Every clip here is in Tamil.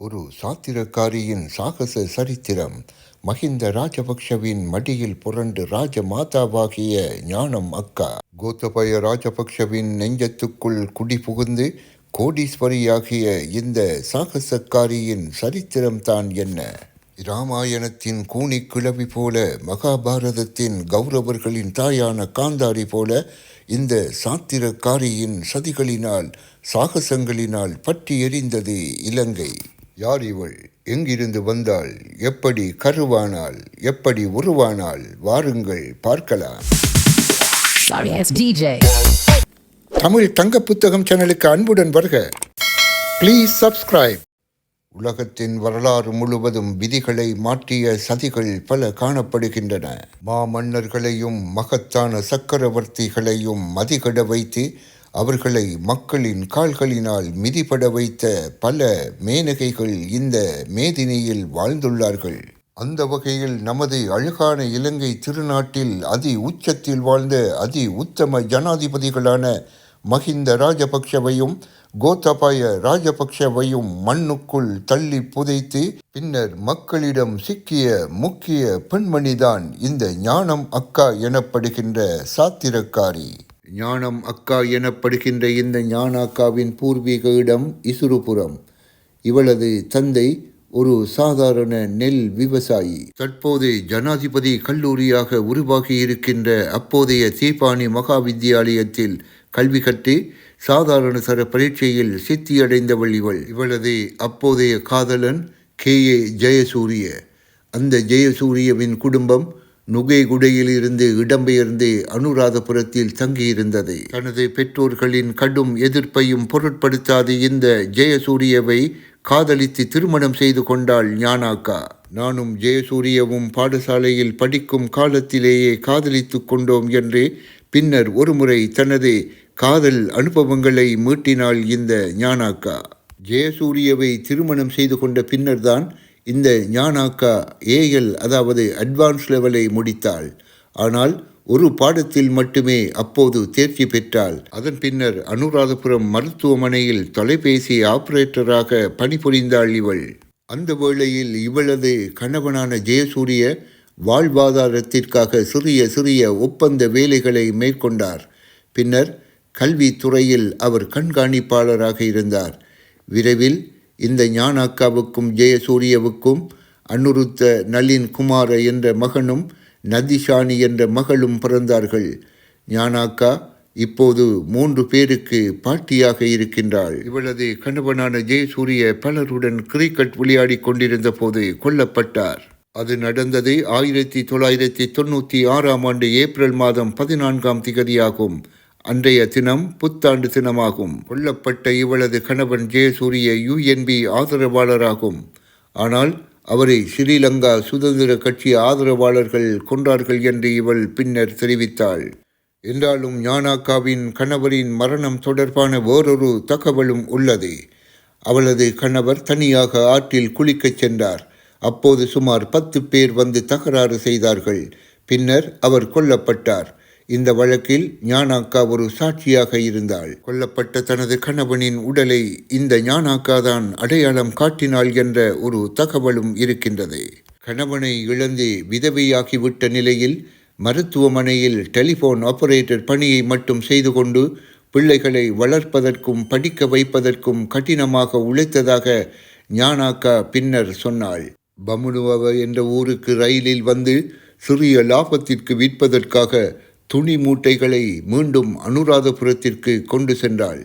ஒரு சாத்திரக்காரியின் சாகச சரித்திரம் மஹிந்த ராஜபக்ஷவின் மடியில் புரண்டு ராஜ மாதாவாகிய ஞானம் அக்கா. கோத்தபய ராஜபக்ஷவின் நெஞ்சத்துக்குள் குடி புகுந்து கோடீஸ்வரியாகிய இந்த சாகசக்காரியின் சரித்திரம்தான் என்ன? இராமாயணத்தின் கூனி கிளவி போல மகாபாரதத்தின் கௌரவர்களின் தாயான காந்தாரி போல இந்த சாத்திரக்காரியின் சதிகளினால் சாகசங்களினால் பற்றி எரிந்தது இலங்கை. யார் இவள்? எங்கிருந்து வந்தாள்? எப்படி கருவானாள்? எப்படி உருவானாள்? வாருங்கள் பார்க்கலாம். தமிழ் தங்க புத்தகம் சேனலுக்கு அன்புடன் வருக. ப்ளீஸ் சப்ஸ்கிரைப் உலகத்தின் வரலாறு முழுவதும் விதிகளை மாற்றிய சதிகள் பல காணப்படுகின்றன. மாமன்னர்களையும் மகத்தான சக்கரவர்த்திகளையும் மதிகட வைத்து அவர்களை மக்களின் கால்களினால் மிதிபட வைத்த பல மேனகைகள் இந்த மேதினியில் வாழ்ந்துள்ளார்கள். அந்த வகையில் நமது அழகான இலங்கை திருநாட்டில் அதி உச்சத்தில் வாழ்ந்த அதி உத்தம ஜனாதிபதிகளான மஹிந்த ராஜபக்ஷவையும் கோத்தபாய ராஜபக்ஷவையும் மண்ணுக்குள் தள்ளி புதைத்து பின்னர் மக்களிடம் சிக்கிய முக்கிய பெண்மணிதான் இந்த ஞானம் அக்கா எனப்படுகின்ற சாத்திரக்காரி. ஞானம் அக்கா எனப்படுகின்ற இந்த ஞான அக்காவின் பூர்வீக இடம் இசுருபுரம் இவளது தந்தை ஒரு சாதாரண நெல் விவசாயி. தற்போது ஜனாதிபதி கல்லூரியாக உருவாகி இருக்கின்ற அப்போதைய தீபானி மகா வித்தியாலயத்தில் கல்வி கற்று சாதாரண தர பரீட்சையில் சித்தியடைந்தவள் இவள். இவளது அப்போதைய காதலன் கே. ஏ. ஜெயசூரிய. அந்த ஜெயசூரியவின் குடும்பம் நுகைகுடையில் இருந்து இடம்பெயர்ந்து அனுராதபுரத்தில் தங்கியிருந்தது. தனது பெற்றோர்களின் கடும் எதிர்ப்பையும் பொருட்படுத்தாது இந்த ஜெயசூரியவை காதலித்து திருமணம் செய்து கொண்டாள் ஞானாக்கா. நானும் ஜெயசூரியவும் பாடசாலையில் படிக்கும் காலத்திலேயே காதலித்து கொண்டோம் என்று பின்னர் ஒருமுறை தனது காதல் அனுபவங்களை மீட்டினாள் இந்த ஞானாக்கா. ஜெயசூரியவை திருமணம் செய்து கொண்ட பின்னர்தான் இந்த ஞானாக்கா ஏஎல் அதாவது அட்வான்ஸ் லெவலை முடித்தாள். ஆனால் ஒரு பாடத்தில் மட்டுமே அப்போது தேர்ச்சி பெற்றாள். அதன் பின்னர் அனுராதபுரம் மருத்துவமனையில் தொலைபேசி ஆபரேட்டராக பணிபுரிந்தாள் இவள். அந்த வேளையில் இவளது கணவனான ஜெயசூரிய வாழ்வாதாரத்திற்காக சிறிய சிறிய ஒப்பந்த வேலைகளை மேற்கொண்டார். பின்னர் கல்வித்துறையில் அவர் கண்காணிப்பாளராக இருந்தார். விரைவில் இந்த ஞானாக்காவுக்கும் ஜெயசூரியவுக்கும் அனுருத்த நளின் குமார என்ற மகனும் நதிஷானி என்ற மகளும் பிறந்தார்கள். ஞானாக்கா இப்போது மூன்று பேருக்கு பாட்டியாக இருக்கின்றாள். இவளது கணவனான ஜெயசூரிய பலருடன் கிரிக்கெட் விளையாடி கொண்டிருந்த போது கொல்லப்பட்டார். அது நடந்தது ஆயிரத்தி தொள்ளாயிரத்தி தொண்ணூற்றி ஆறாம் ஆண்டு ஏப்ரல் மாதம் பதினான்காம் திகதியாகும். அன்றைய தினம் புத்தாண்டு தினமாகும். கொல்லப்பட்ட இவளது கணவன் ஜெயசூரிய யுஎன்பி ஆதரவாளராகும். ஆனால் அவரை ஸ்ரீலங்கா சுதந்திர கட்சி ஆதரவாளர்கள் கொன்றார்கள் என்று இவள் பின்னர் தெரிவித்தாள். என்றாலும் ஞானாக்காவின் கணவரின் மரணம் தொடர்பான வேறொரு தகவலும் உள்ளது. அவளது கணவர் தனியாக ஆற்றில் குளிக்கச் சென்றார். அப்போது சுமார் பத்து பேர் வந்து தகராறு செய்தார்கள். பின்னர் அவர் கொல்லப்பட்டார். இந்த வழக்கில் ஞானாக்கா ஒரு சாட்சியாக இருந்தாள். கொல்லப்பட்ட தனது கணவனின் உடலை இந்த ஞானாக்கா தான் அடையாளம் காட்டினாள் என்ற ஒரு தகவலும் இருக்கின்றது. கணவனை இழந்து விதவையாகிவிட்ட நிலையில் மருத்துவமனையில் டெலிபோன் ஆபரேட்டர் பணியை மட்டும் செய்து கொண்டு பிள்ளைகளை வளர்ப்பதற்கும் படிக்க வைப்பதற்கும் கடினமாக உழைத்ததாக ஞானாக்கா பின்னர் சொன்னாள். பமுனுவ என்ற ஊருக்கு ரயிலில் வந்து சிறிய லாபத்திற்கு விற்பதற்காக துணி மூட்டைகளை மீண்டும் அனுராதபுரத்திற்கு கொண்டு சென்றாள்.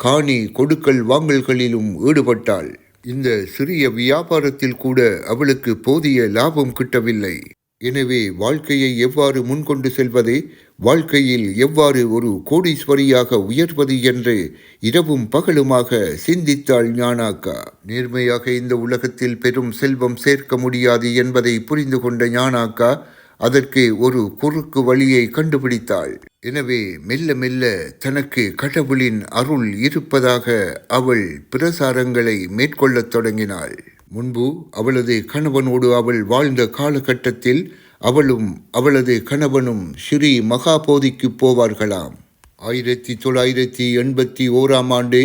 காணி கொடுக்கல் வாங்கல்களிலும் ஈடுபட்டாள். இந்த சிறிய வியாபாரத்தில் கூட அவளுக்கு போதிய லாபம் கிட்டவில்லை. எனவே வாழ்க்கையை எவ்வாறு முன்கொண்டு செல்வதே வாழ்க்கையில் எவ்வாறு ஒரு கோடீஸ்வரியாக உயர்வது என்று இரவும் பகலுமாக சிந்தித்தாள் ஞானாக்கா. நேர்மையாக இந்த உலகத்தில் பெரும் செல்வம் சேர்க்க முடியாது என்பதை புரிந்து கொண்ட ஞானாக்கா அதற்கு ஒரு குறுக்கு வழியை கண்டுபிடித்தாள். எனவே மெல்ல மெல்ல தனக்கு கடவுளின் அருள் இருப்பதாக அவள் பிரசாரங்களை மேற்கொள்ளத் தொடங்கினாள். முன்பு அவளது கணவனோடு அவள் வாழ்ந்த காலகட்டத்தில் அவளும் அவளது கணவனும் ஸ்ரீ மகாபோதிக்கு போவார்களாம். ஆயிரத்தி தொள்ளாயிரத்தி எண்பத்தி ஓராம் ஆண்டு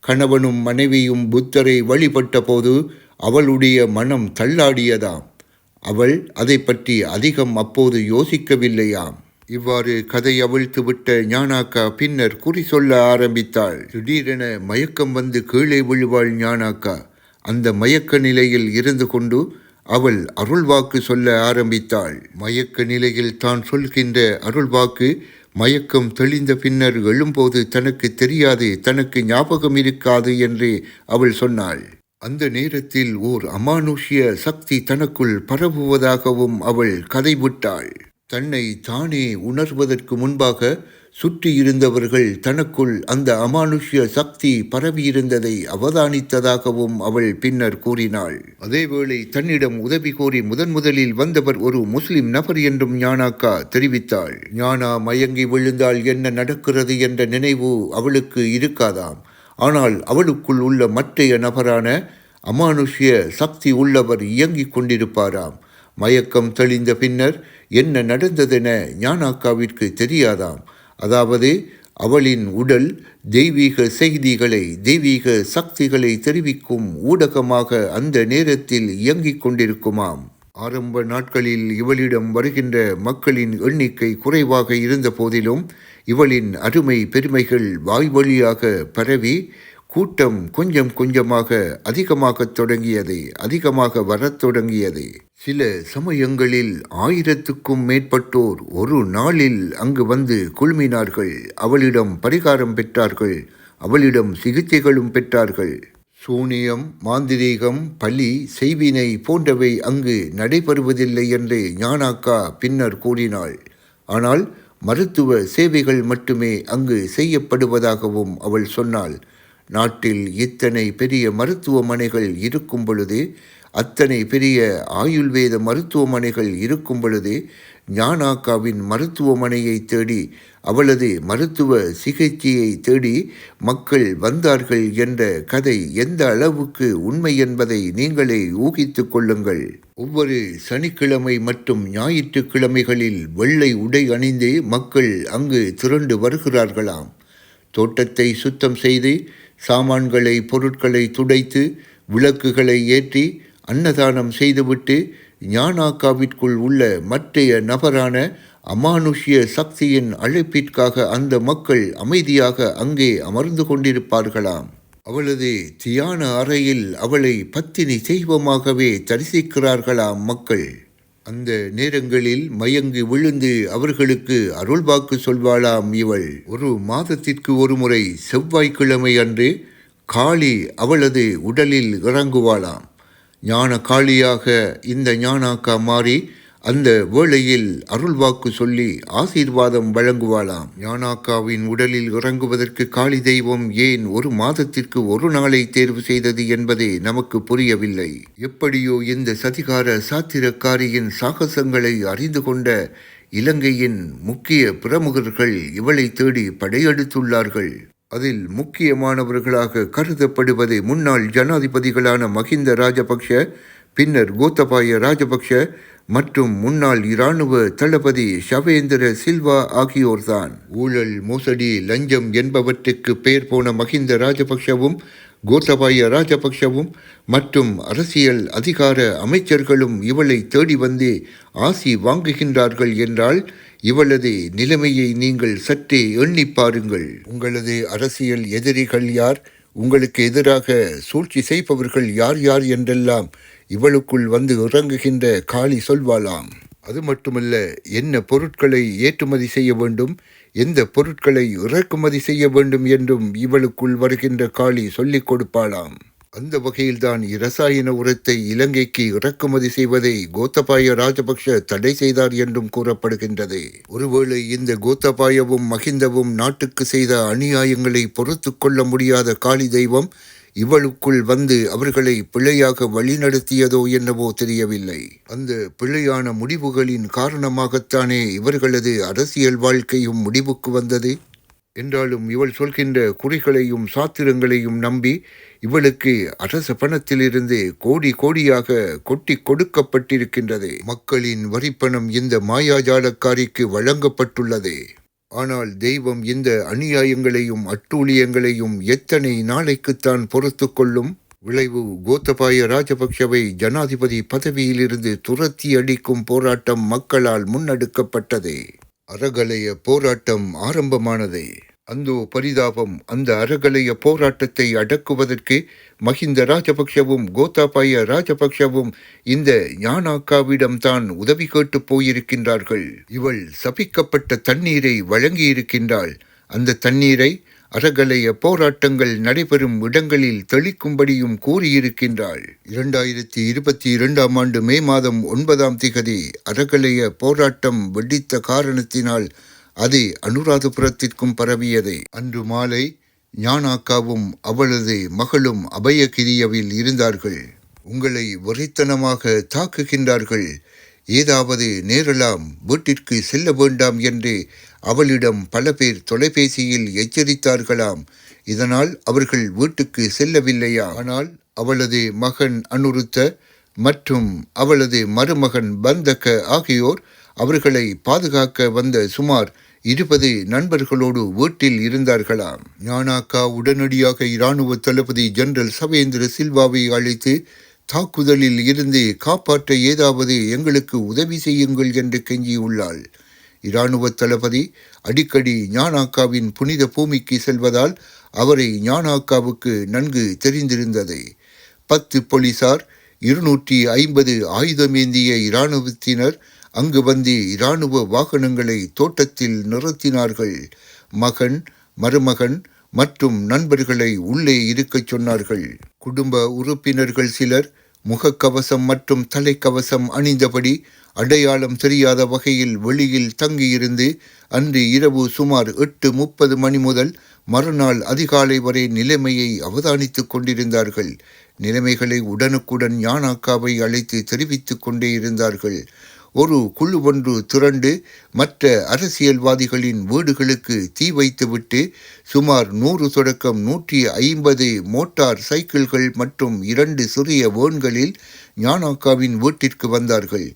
கணவனும் மனைவியும் புத்தரை வழிபட்ட போது அவளுடைய மனம் தள்ளாடியதாம். அவள் அதை பற்றி அதிகம் அப்போது யோசிக்கவில்லையாம். இவ்வாறு கதை அவிழ்த்துவிட்ட ஞானாக்கா பின்னர் குறி சொல்ல ஆரம்பித்தாள். திடீரென மயக்கம் வந்து கீழே விழுவாள் ஞானாக்கா. அந்த மயக்க நிலையில் இருந்து கொண்டு அவள் அருள்வாக்கு சொல்ல ஆரம்பித்தாள். மயக்க நிலையில் தான் சொல்கின்ற அருள்வாக்கு மயக்கம் தெளிந்த பின்னர் எழும்போது தனக்கு தெரியாது தனக்கு ஞாபகம் இருக்காது என்று அவள் சொன்னாள். அந்த நேரத்தில் ஓர் அமானுஷ்ய சக்தி தனக்குள் பரவுவதாகவும் அவள் கதைவிட்டாள். தன்னை தானே உணர்வதற்கு முன்பாக சுற்றி இருந்தவர்கள் தனக்குள் அந்த அமானுஷ்ய சக்தி பரவியிருந்ததை அவதானித்ததாகவும் அவள் பின்னர் கூறினாள். அதேவேளை தன்னிடம் உதவி கோரி முதன் முதலில் வந்தவர் ஒரு முஸ்லிம் நபர் என்றும் ஞானாக்கா தெரிவித்தாள். ஞானா மயங்கி விழுந்தால் என்ன நடக்கிறது என்ற நினைவு அவளுக்கு இருக்காதாம். ஆனால் அவளுக்குள் உள்ள மற்றைய நபரான அமானுஷ்ய சக்தி உள்ளவர் இயங்கிக் கொண்டிருப்பாராம். மயக்கம் தெளிந்த பின்னர் என்ன நடந்ததென ஞானாக்காவிற்கு தெரியாதாம். அதாவது அவளின் உடல் தெய்வீக செய்திகளை தெய்வீக சக்திகளை தெரிவிக்கும் ஊடகமாக அந்த நேரத்தில் இயங்கிக் கொண்டிருக்குமாம். ஆரம்ப நாட்களில் இவளிடம் வருகின்ற மக்களின் எண்ணிக்கை குறைவாக இருந்த போதிலும் இவளின் அருமை பெருமைகள் வாய்வழியாக பரவி கூட்டம் கொஞ்சம் கொஞ்சமாக அதிகமாகத் தொடங்கியது அதிகமாக வரத் தொடங்கியது. சில சமயங்களில் ஆயிரத்துக்கும் மேற்பட்டோர் ஒரு நாளில் அங்கு வந்து குழுமினார்கள். அவளிடம் பரிகாரம் பெற்றார்கள். அவளிடம் சிகிச்சைகளும் பெற்றார்கள். சூனியம் மாந்திரீகம் பலி செய்வினை போன்றவை அங்கு நடைபெறுவதில்லை என்று ஞானாக்கா பின்னர் கூறினாள். ஆனால் மருத்துவ சேவைகள் மட்டுமே அங்கு செய்யப்படுவதாகவும் அவள் சொன்னாள். நாட்டில் இத்தனை பெரிய மருத்துவமனைகள் இருக்கும் பொழுது அத்தனை பெரிய ஆயுள்வேத மருத்துவமனைகள் இருக்கும் பொழுது ஞானாக்காவின் மருத்துவமனையை தேடி அவளது மருத்துவ சிகிச்சையை தேடி மக்கள் வந்தார்கள் என்ற கதை எந்த அளவுக்கு உண்மை என்பதை நீங்களே ஊகித்துக் கொள்ளுங்கள். ஒவ்வொரு சனிக்கிழமை மற்றும் ஞாயிற்றுக்கிழமைகளில் வெள்ளை உடை அணிந்து மக்கள் அங்கு திரண்டு வருகிறார்களாம். தோட்டத்தை சுத்தம் செய்து சாமான்களை பொருட்களை துடைத்து விளக்குகளை ஏற்றி அன்னதானம் செய்துவிட்டு ஞானாக்காவிற்குள் உள்ள மற்றைய நபரான அமானுஷ்ய சக்தியின் அழைப்பிற்காக அந்த மக்கள் அமைதியாக அங்கே அமர்ந்து கொண்டிருப்பார்களாம். அவளது தியான அறையில் அவளை பத்தினி தெய்வமாகவே தரிசிக்கிறார்களாம் மக்கள். அந்த நேரங்களில் மயங்கி விழுந்து அவர்களுக்கு அருள்வாக்கு சொல்வாளாம் இவள். ஒரு மாதத்திற்கு ஒரு முறை செவ்வாய்க்கிழமை அன்று காளி அவளது உடலில் இறங்குவாளாம். ஞான காளியாக இந்த ஞானாக்கா மாறி அந்த வேளையில் அருள்வாக்கு சொல்லி ஆசீர்வாதம் வழங்குவாளாம். ஞானாக்காவின் உடலில் இறங்குவதற்கு காளி தெய்வம் ஏன் ஒரு மாதத்திற்கு ஒரு நாளை தேர்வு செய்தது என்பதே நமக்கு புரியவில்லை. எப்படியோ இந்த சதிகார சாத்திரக்காரியின் சாகசங்களை அறிந்து கொண்ட இலங்கையின் முக்கிய பிரமுகர்கள் இவளை தேடி படையெடுத்துள்ளார்கள். அதில் முக்கியமானவர்களாக கருதப்படுவது முன்னாள் ஜனாதிபதிகளான மஹிந்த ராஜபக்ஷ பின்னர் கோத்தபாய ராஜபக்ஷ மற்றும் முன்னாள் இராணுவ தளபதி ஷவேந்திர சில்வா ஆகியோர்தான். ஊழல் மோசடி லஞ்சம் என்பவற்றுக்கு பெயர் போன மஹிந்த ராஜபக்ஷவும் கோத்தபாய ராஜபக்ஷவும் மற்றும் அரசியல் அதிகார அமைச்சர்களும் இவளை தேடி வந்து ஆசி வாங்குகின்றார்கள் என்றால் இவளது நிலைமையை நீங்கள் சற்றே எண்ணி பாருங்கள். உங்களது அரசியல் எதிரிகள் யார்? உங்களுக்கு எதிராக சூழ்ச்சி செய்பவர்கள் யார் யார் என்றெல்லாம் இவளுக்குள் வந்து இறங்குகின்ற காளி சொல்வாளாம். அது மட்டுமல்ல என்ன பொருட்களை ஏற்றுமதி செய்ய வேண்டும்? எந்த பொருட்களை இறக்குமதி செய்ய வேண்டும் என்றும் இவளுக்குள் வருகின்ற காளி சொல்லிக் கொடுப்பாளாம். அந்த வகையில்தான் இரசாயன உரத்தை இலங்கைக்கு இறக்குமதி செய்வதை கோத்தபாய ராஜபக்ஷ தடை செய்தார் என்றும் கூறப்படுகின்றது. ஒருவேளை இந்த கோத்தபாயவும் மகிந்தவும் நாட்டுக்கு செய்த அநியாயங்களை பொறுத்து கொள்ள முடியாத காளி தெய்வம் இவளுக்குள் வந்து அவர்களை பிழையாக வழிநடத்தியதோ என்னவோ தெரியவில்லை. அந்த பிழையான முடிவுகளின் காரணமாகத்தானே இவர்களது அரசியல் வாழ்க்கையும் முடிவுக்கு வந்தது? என்றாலும் இவள் சொல்கின்ற குறிகளையும் சாத்திரங்களையும் நம்பி இவளுக்கு அரச பணத்திலிருந்து கோடி கோடியாக கொட்டி கொடுக்கப்பட்டிருக்கின்றது. மக்களின் வரிப்பணம் இந்த மாயாஜாலக்காரிக்கு வழங்கப்பட்டுள்ளது. ஆனால் தெய்வம் இந்த அநியாயங்களையும் அட்டூழியங்களையும் எத்தனை நாளைக்குத்தான் பொறுத்து கொள்ளும்? விளைவு கோத்தபாய ராஜபக்ஷவை ஜனாதிபதி பதவியிலிருந்து துரத்தி அடிக்கும் போராட்டம் மக்களால் முன்னெடுக்கப்பட்டது. அறகலைய போராட்டம் ஆரம்பமானது. அந்தோ பரிதாபம் அந்த அறகலைய போராட்டத்தை அடக்குவதற்கு மஹிந்த ராஜபக்ஷவும் கோத்தாபாய ராஜபக்ஷவும் இந்த ஞானாக்காவிடம்தான் உதவி கேட்டு போயிருக்கின்றார்கள். இவள் சபிக்கப்பட்ட தண்ணீரை வழங்கியிருக்கின்றாள். அந்த தண்ணீரை அறகலைய போராட்டங்கள் நடைபெறும் இடங்களில் தெளிக்கும்படியும் கூறியிருக்கின்றாள். இரண்டாயிரத்தி இருபத்தி இரண்டாம் ஆண்டு மே மாதம் ஒன்பதாம் திகதி அறகலைய போராட்டம் வெடித்த காரணத்தினால் அது அனுராதபுரத்திற்கும் பரவியது. அன்று மாலை ஞானாக்காவும் அவளது மகளும் அபயகிரியவில் இருந்தார்கள். உங்களை வெறித்தனமாக தாக்குகின்றார்கள். ஏதாவது நேரலாம் வீட்டிற்கு செல்ல வேண்டாம் என்று அவளிடம் பல பேர் தொலைபேசியில் எச்சரித்தார்களாம். இதனால் அவர்கள் வீட்டுக்கு செல்லவில்லையா? ஆனால் அவளது மகன் அனுருத்த மற்றும் அவளது மருமகன் பந்தக்க ஆகியோர் அவர்களை பாதுகாக்க வந்த சுமார் இருபது நண்பர்களோடு வீட்டில் இருந்தார்களாம். ஞானாக்கா உடனடியாக இராணுவ தளபதி ஜெனரல் சவேந்திர சில்வாவை அழைத்து தாக்குதலில் இருந்து காப்பாற்ற ஏதாவது எங்களுக்கு உதவி செய்யுங்கள் என்று கெஞ்சியுள்ளாள். இராணுவ தளபதி அடிக்கடி ஞானாக்காவின் புனித பூமிக்கு செல்வதால் அவரை ஞானாக்காவுக்கு நன்கு தெரிந்திருந்தது. பத்து போலீசார் இருநூற்றி ஐம்பது ஆயுதமேந்திய இராணுவத்தினர் அங்கு வந்து இராணுவ வாகனங்களை தோட்டத்தில் நிறுத்தினார்கள். மகன் மருமகன் மற்றும் நண்பர்களை உள்ளே இருக்கச் சொன்னார்கள். குடும்ப உறுப்பினர்கள் சிலர் முகக்கவசம் மற்றும் தலைக்கவசம் அணிந்தபடி அடையாளம் தெரியாத வகையில் வெளியில் தங்கியிருந்து அன்று இரவு சுமார் எட்டு முப்பது மணி முதல் மறுநாள் அதிகாலை வரை நிலைமையை அவதானித்துக் கொண்டிருந்தார்கள். நிலைமைகளை உடனுக்குடன் ஞானாக்காவை அழைத்து தெரிவித்துக் கொண்டே இருந்தார்கள். ஒரு குழு ஒன்று திரண்டு மற்ற அரசியல்வாதிகளின் வீடுகளுக்கு தீ வைத்துவிட்டு சுமார் நூறு தொடக்கம் நூற்றி ஐம்பது மோட்டார் சைக்கிள்கள் மற்றும் இரண்டு சிறிய வேன்களில் ஞானாக்காவின் வீட்டிற்கு வந்தார்கள்.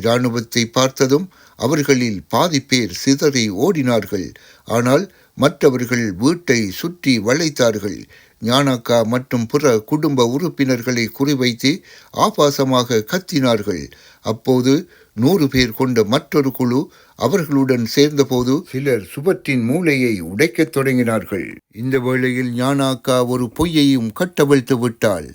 இராணுவத்தை பார்த்ததும் அவர்களில் பாதி பேர் சிதறி ஓடினார்கள். ஆனால் மற்றவர்கள் வீட்டை சுற்றி வளைத்தார்கள். ஞானாக்கா மற்றும் பிற குடும்ப உறுப்பினர்களை குறிவைத்து ஆபாசமாக கத்தினார்கள். அப்போது நூறு பேர் கொண்ட மற்றொரு குழு அவர்களுடன் சேர்ந்தபோது சிலர் சுவற்றின் மூளையை உடைக்கத் தொடங்கினார்கள். இந்த வேளையில் ஞானாக்கா ஒரு பொய்யையும் கட்டவிழ்த்து விட்டாள்.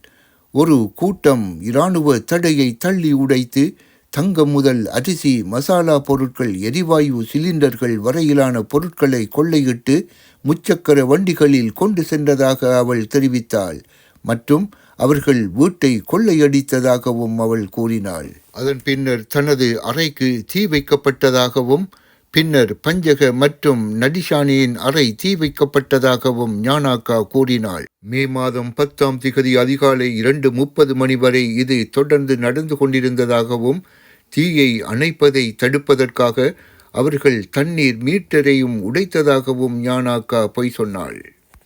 ஒரு கூட்டம் இராணுவ தடையை தள்ளி உடைத்து தங்கம் முதல் அரிசி மசாலா பொருட்கள் எரிவாயு சிலிண்டர்கள் வரையிலான பொருட்களை கொள்ளையிட்டு முச்சக்கர வண்டிகளில் கொண்டு சென்றதாக அவள் தெரிவித்தாள். மற்றும் அவர்கள் வீட்டை கொள்ளையடித்ததாகவும் அவள் கூறினாள். அதன் பின்னர் தனது அறைக்கு தீ வைக்கப்பட்டதாகவும் பின்னர் பஞ்சக மற்றும் நடிஷானியின் அறை தீ வைக்கப்பட்டதாகவும் ஞானாக்கா கூறினாள். மே மாதம் பத்தாம் திகதி அதிகாலை இரண்டு முப்பது மணி வரை இது தொடர்ந்து நடந்து கொண்டிருந்ததாகவும் தீயை அணைப்பதை தடுப்பதற்காக அவர்கள் தண்ணீர் மீட்டரையும் உடைத்ததாகவும் ஞானாக்கா பொய் சொன்னாள்.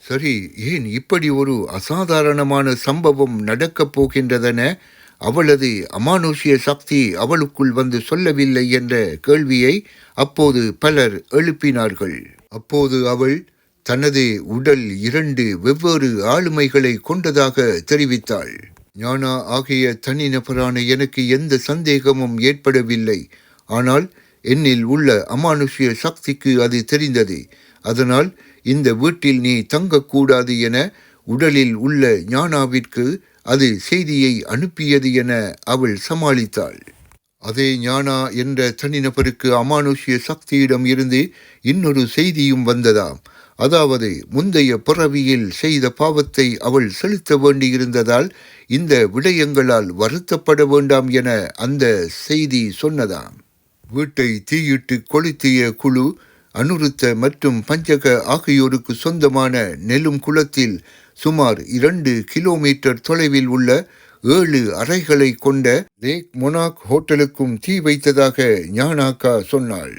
சரி ஏன் இப்படி ஒரு அசாதாரணமான சம்பவம் நடக்கப் போகின்றதென அவளது அமானுஷ்ய சக்தி அவளுக்குள் வந்து சொல்லவில்லை என்ற கேள்வியை அப்போது பலர் எழுப்பினார்கள். அப்போது அவள் தனது உடல் இரண்டு வெவ்வேறு ஆளுமைகளை கொண்டதாக தெரிவித்தாள். ஞானா ஆகிய தனிநபரான எனக்கு எந்த சந்தேகமும் ஏற்படவில்லை. ஆனால் என்னில் உள்ள அமானுஷ்ய சக்திக்கு அது தெரிந்தது. அதனால் இந்த வீட்டில் நீ தங்கக்கூடாது என உடலில் உள்ள ஞானாவிற்கு அது செய்தியை அனுப்பியது என அவள் சமாளித்தாள். அதே ஞானா என்ற தனிநபருக்கு அமானுஷ்ய சக்தியிடம் இருந்து இன்னொரு செய்தியும் வந்ததாம். அதாவது முந்தைய பிறவியில் செய்த பாவத்தை அவள் செலுத்த வேண்டியிருந்ததால் இந்த விடயங்களால் வருத்தப்பட வேண்டாம் என அந்த செய்தி சொன்னதாம். வீட்டை தீயிட்டு கொளுத்திய குழு அனுருத்த மற்றும் பஞ்சக ஆகியோருக்கு சொந்தமான நெலும் குளத்தில் சுமார் இரண்டு கிலோமீட்டர் தொலைவில் உள்ள ஏழு அறைகளை கொண்ட லேக் மொனாக் ஹோட்டலுக்கும் தீ வைத்ததாக ஞானாக்கா சொன்னாள்.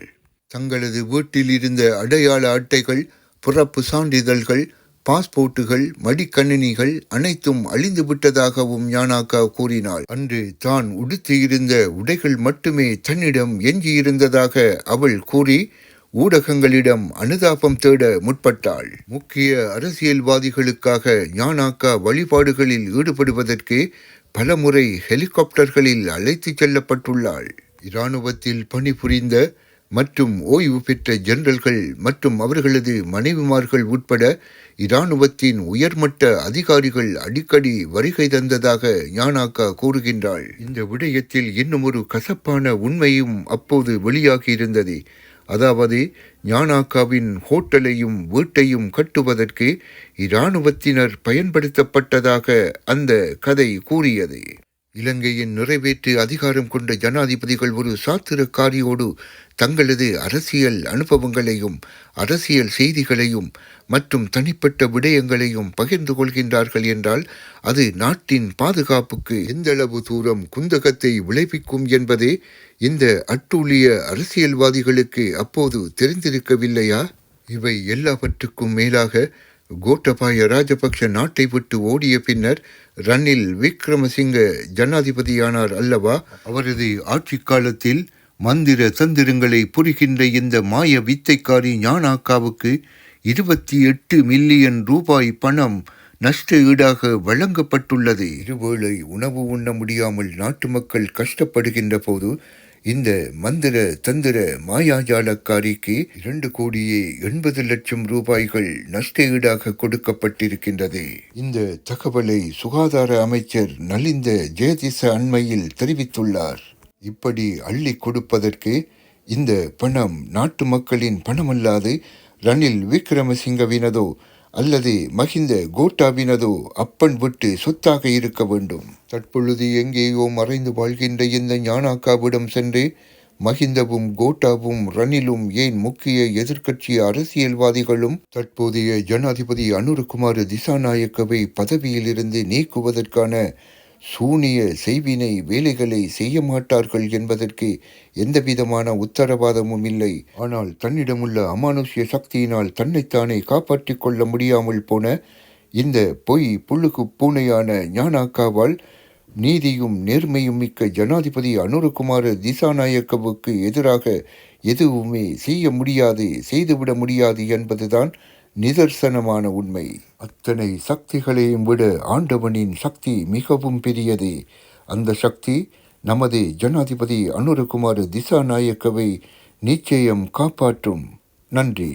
தங்களது வீட்டில் இருந்த அடையாள அட்டைகள் பிறப்பு சான்றிதழ்கள் பாஸ்போர்ட்டுகள் மடிக்கணினிகள் அனைத்தும் அழிந்து விட்டதாகவும் ஞானாக்கா கூறினாள். அன்று தான் உடுத்தியிருந்த உடைகள் மட்டுமே தன்னிடம் எஞ்சியிருந்ததாக அவள் கூறி ஊடகங்களிடம் அனுதாபம் தேட முற்பட்டாள். முக்கிய அரசியல்வாதிகளுக்காக ஞானாக்கா வழிபாடுகளில் ஈடுபடுவதற்கு பலமுறை ஹெலிகாப்டர்களில் அழைத்துச் செல்லப்பட்டுள்ளாள். இராணுவத்தில் பணிபுரிந்த மற்றும் ஓய்வு பெற்ற ஜெனரல்கள் மற்றும் அவர்களது மனைவிமார்கள் உட்பட இராணுவத்தின் உயர்மட்ட அதிகாரிகள் அடிக்கடி வருகை தந்ததாக ஞானாக்கா கூறுகின்றாள். இந்த விடயத்தில் இன்னும் ஒரு கசப்பான உண்மையும் அப்போது வெளியாகியிருந்தது. அதாவது ஞானாக்காவின் ஹோட்டலையும் வீட்டையும் கட்டுவதற்கு இராணுவத்தினர் பயன்படுத்தப்பட்டதாக அந்த கதை கூறியது. இலங்கையின் நிறைவேற்று அதிகாரம் கொண்ட ஜனாதிபதிகள் ஒரு சாத்திரக்காரியோடு தங்களது அரசியல் அனுபவங்களையும் அரசியல் செய்திகளையும் மற்றும் தனிப்பட்ட விடயங்களையும் பகிர்ந்து கொள்கின்றார்கள் என்றால் அது நாட்டின் பாதுகாப்புக்கு எந்தளவு தூரம் குந்தகத்தை விளைவிக்கும் என்பதே இந்த அட்டூழிய அரசியல்வாதிகளுக்கு அப்போது தெரிந்திருக்கவில்லையா? இவை எல்லாவற்றுக்கும் மேலாக கோட்டபாய ராஜபக்ஷ நாட்டை விட்டு ஓடிய பின்னர் ரணில் விக்ரமசிங்க ஜனாதிபதியானார் அல்லவா? அவரது ஆட்சி காலத்தில் மந்திர தந்திரங்களை புரிகின்ற இந்த மாய வித்தைக்காரி ஞானாக்காவுக்கு இருபத்தி எட்டு மில்லியன் ரூபாய் பணம் நஷ்ட ஈடாக வழங்கப்பட்டுள்ளது. இருவேளை உணவு உண்ண முடியாமல் நாட்டு மக்கள் கஷ்டப்படுகின்ற போது இந்த மந்திர தந்திர மாயாஜாலக்காரிக்கு இரண்டு கோடியே எண்பது லட்சம் ரூபாய்கள் நஷ்ட ஈடாக கொடுக்கப்பட்டிருக்கின்றது. இந்த தகவலை சுகாதார அமைச்சர் நலிந்த ஜெயதிச அண்மையில் தெரிவித்துள்ளார். இப்படி அள்ளி கொடுப்பதற்கு இந்த பணம் நாட்டு மக்களின் பணமல்லாது ரணில் விக்ரமசிங்கவினதோ அல்லது மகிந்த கோட்டாவினதோ அப்பன் விட்டு சொத்தாக இருக்க வேண்டும். தற்பொழுது எங்கேயோ மறைந்து வாழ்கின்ற இந்த ஞானாக்காவிடம் சென்று மகிந்தவும் கோட்டாவும் ரணிலும் ஏன் முக்கிய எதிர்க்கட்சி அரசியல்வாதிகளும் தற்போதைய ஜனாதிபதி அனுருகுமார் திசாநாயக்கவை பதவியிலிருந்து நீக்குவதற்கான சூனிய செய்வினை வேலைகளை செய்ய மாட்டார்கள் என்பதற்கு எந்தவிதமான உத்தரவாதமும் இல்லை. ஆனால் தன்னிடமுள்ள அமானுஷ்ய சக்தியினால் தன்னைத்தானே காப்பாற்றிக் கொள்ள முடியாமல் போன இந்த பொய் புழுகு பூனையான ஞானாக்காவால் நீதியும் நேர்மையும் மிக்க ஜனாதிபதி அனுரகுமார திசாநாயக்கவுக்கு எதிராக எதுவுமே செய்ய முடியாது செய்துவிட முடியாது என்பதுதான் நிதர்சனமான உண்மை. அத்தனை சக்திகளையும் விட ஆண்டவனின் சக்தி மிகவும் பெரியது. அந்த சக்தி நமது ஜனாதிபதி அனுரகுமார் திசாநாயக்கவை நிச்சயம் காப்பாற்றும். நன்றி.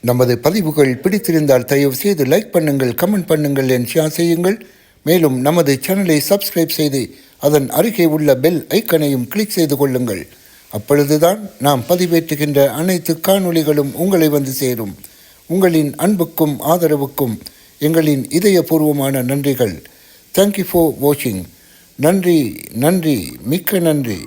நமது பதிவுகள் பிடித்திருந்தால் தயவு செய்து லைக் பண்ணுங்கள் கமெண்ட் பண்ணுங்கள் என் ஷேர் செய்யுங்கள். மேலும் நமது சேனலை சப்ஸ்கிரைப் செய்து அதன் அருகே உள்ள பெல் ஐக்கனையும் கிளிக் செய்து கொள்ளுங்கள். அப்பொழுதுதான் நாம் பதிவேற்றுகின்ற அனைத்து காணொளிகளும் உங்களை வந்து சேரும். உங்களின் அன்புக்கும் ஆதரவுக்கும் எங்களின் இதயபூர்வமான நன்றிகள். தேங்க்யூ ஃபார் வாட்சிங் நன்றி நன்றி மிக்க நன்றி.